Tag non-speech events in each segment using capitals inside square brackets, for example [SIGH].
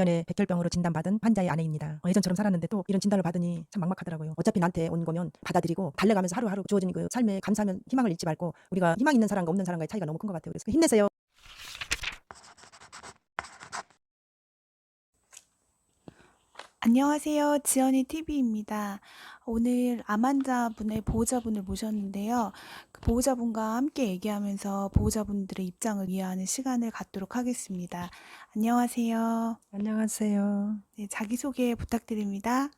작년에 백혈병으로 진단받은 환자의 아내입니다. 어, 예전처럼 살았는데 또 이런 진단을 받으니 참 막막하더라고요. 어차피 나한테 온 거면 받아들이고 달래가면서 하루하루 주어진 그 삶에 감사하면 희망을 잃지 말고 우리가 희망 있는 사람과 없는 사람과의 차이가 너무 큰 것 같아요. 그래서 힘내세요. 안녕하세요. 지연이 TV입니다. 오늘 암 환자분의 보호자분을 모셨는데요. 그 보호자분과 함께 얘기하면서 보호자분들의 입장을 이해하는 시간을 갖도록 하겠습니다. 안녕하세요. 안녕하세요. 네, 자기소개 부탁드립니다.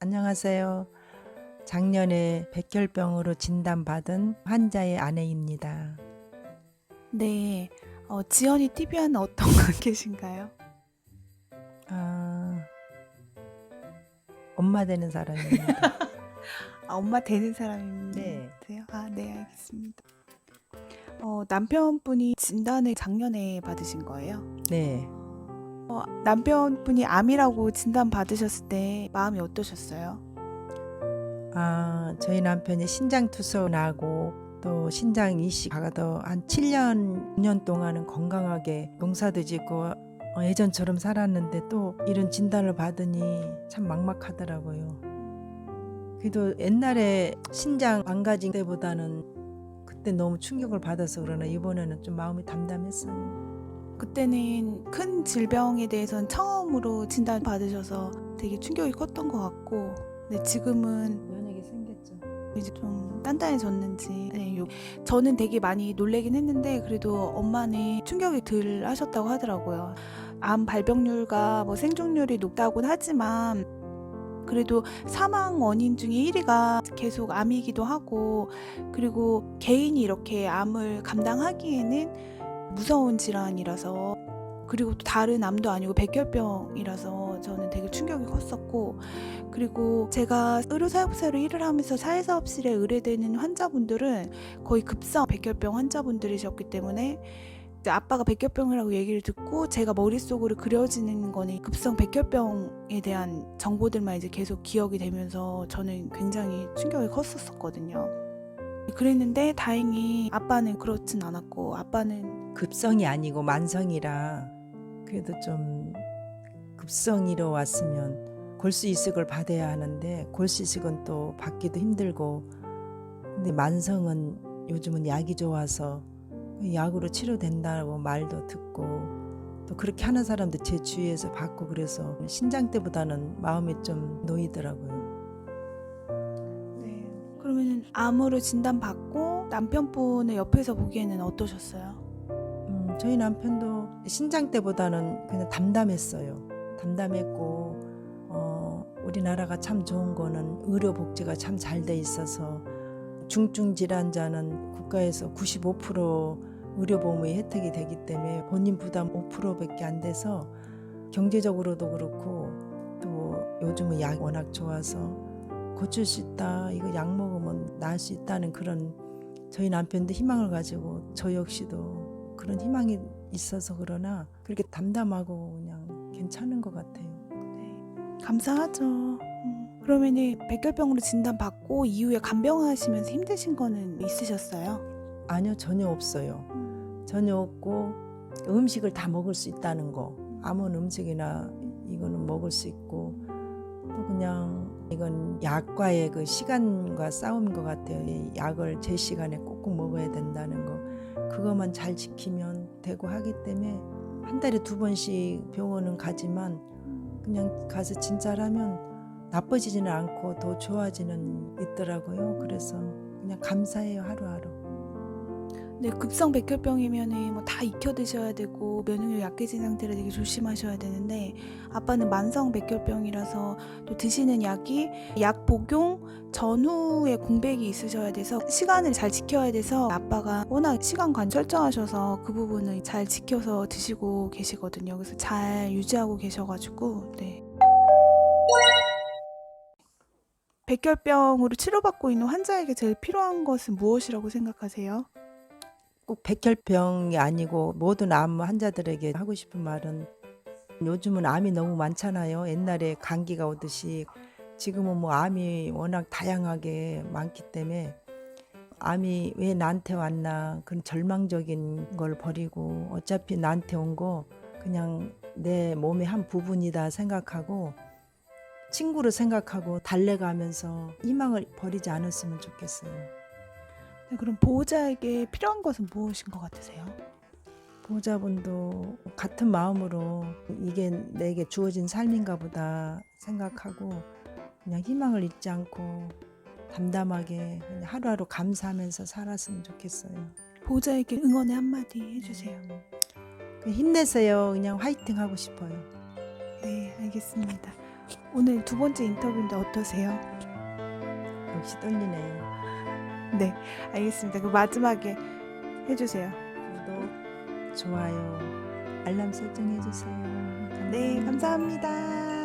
안녕하세요. 작년에 백혈병으로 진단받은 환자의 아내입니다. 네, 어, 지연이 TV와는 어떤 관계신가요? [LAUGHS] 아, 엄마 되는 사람입니다. [LAUGHS] 아, 엄마 되는? 네. 아, 네, 알겠습니다. 어, 남편분이 진단을 작년에 받으신 거예요? 네. 어, 남편분이 암이라고 진단 받으셨을 때 마음이 어떠셨어요? 아, 저희 남편이 신장 투소 나고 또 신장 이식 가도 한 7년, 9년 동안은 건강하게 농사도 짓고 어, 예전처럼 살았는데 또 이런 진단을 받으니 참 막막하더라고요. 그래도 옛날에 신장 망가진 때보다는 그때 너무 충격을 받아서 그러나 이번에는 좀 마음이 담담했어요. 그때는 큰 질병에 대해서는 처음으로 진단 받으셔서 되게 충격이 컸던 것 같고 네, 지금은 면역이 생겼죠. 이제 좀 단단해졌는지 네, 요- 저는 되게 많이 놀래긴 했는데 그래도 엄마는 충격이 덜 하셨다고 하더라고요. 암 발병률과 뭐 생존율이 높다고는 하지만 그래도 사망 원인 중에 1위가 계속 암이기도 하고 그리고 개인이 이렇게 암을 감당하기에는 무서운 질환이라서 그리고 또 다른 암도 아니고 백혈병이라서 저는 되게 충격이 컸었고 그리고 제가 의료사업소로 일을 하면서 사회사업실에 의뢰되는 환자분들은 거의 급성 백혈병 환자분들이셨기 때문에 이제 아빠가 백혈병이라고 얘기를 듣고 제가 머릿속으로 그려지는 거는 급성 백혈병에 대한 정보들만 이제 계속 기억이 되면서 저는 굉장히 충격이 컸었거든요. 그랬는데 다행히 아빠는 그렇진 않았고 아빠는 급성이 아니고 만성이라 그래도 좀 급성이로 왔으면 골수 이식을 받아야 하는데 골수 이식은 또 받기도 힘들고 근데 만성은 요즘은 약이 좋아서 약으로 치료된다고 말도 듣고 또 그렇게 하는 사람도 제 주위에서 봤고 그래서 신장 때보다는 마음이 좀 놓이더라고요. 네. 그러면은 암으로 진단받고 남편분의 옆에서 보기에는 어떠셨어요? 음, 저희 남편도 신장 때보다는 그냥 담담했어요. 담담했고 어, 우리나라가 참 좋은 거는 의료 복지가 참 잘 돼 있어서 중증 질환자는 국가에서 95% 의료보험의 혜택이 되기 때문에 본인 부담 5%밖에 안 돼서 경제적으로도 그렇고 또 요즘은 약 워낙 좋아서 고칠 수 있다. 이거 약 먹으면 나을 수 있다는 그런 저희 남편도 희망을 가지고 저 역시도 그런 희망이 있어서 그러나 그렇게 담담하고 그냥 괜찮은 것 같아요. 네. 감사하죠. 음. 그러면은 백혈병으로 진단받고 이후에 간병하시면서 힘드신 거는 있으셨어요? 아니요 전혀 없어요. 전혀 없고 음식을 다 먹을 수 있다는 거 아무 음식이나 이거는 먹을 수 있고 또 그냥 이건 약과의 그 시간과 싸움인 것 같아요. 이 약을 제 시간에 꼭꼭 먹어야 된다는 거 그것만 잘 지키면 되고 하기 때문에 한 달에 두 번씩 병원은 가지만 그냥 가서 진찰하면 나빠지지는 않고 더 좋아지는 있더라고요. 그래서 그냥 감사해요 하루하루. 네, 급성 백혈병이면은 뭐 다 익혀 드셔야 되고 면역력 약해진 상태라 되게 조심하셔야 되는데 아빠는 만성 백혈병이라서 또 드시는 약이 약 복용 전후에 공백이 있으셔야 돼서 시간을 잘 지켜야 돼서 아빠가 워낙 시간관 철저하셔서 그 부분을 잘 지켜서 드시고 계시거든요. 그래서 잘 유지하고 계셔가지고 네. 백혈병으로 치료받고 있는 환자에게 제일 필요한 것은 무엇이라고 생각하세요? 꼭 백혈병이 아니고 모든 암 환자들에게 하고 싶은 말은 요즘은 암이 너무 많잖아요. 옛날에 감기가 오듯이 지금은 뭐 암이 워낙 다양하게 많기 때문에 암이 왜 나한테 왔나 그런 절망적인 걸 버리고 어차피 나한테 온 거 그냥 내 몸의 한 부분이다 생각하고 친구로 생각하고 달래가면서 희망을 버리지 않았으면 좋겠어요. 네, 그럼 보호자에게 필요한 것은 무엇인 것 같으세요? 보호자분도 같은 마음으로 이게 내게 주어진 삶인가 보다 생각하고 그냥 희망을 잊지 않고 담담하게 하루하루 감사하면서 살았으면 좋겠어요. 보호자에게 응원의 한마디 해주세요. 그 힘내세요. 그냥 화이팅 하고 싶어요. 네, 알겠습니다. 오늘 두 번째 인터뷰인데 어떠세요? 역시 떨리네요. 네, 알겠습니다. 그 마지막에 해주세요. 구독, 좋아요, 알람 설정해 주세요. 네, 감사합니다.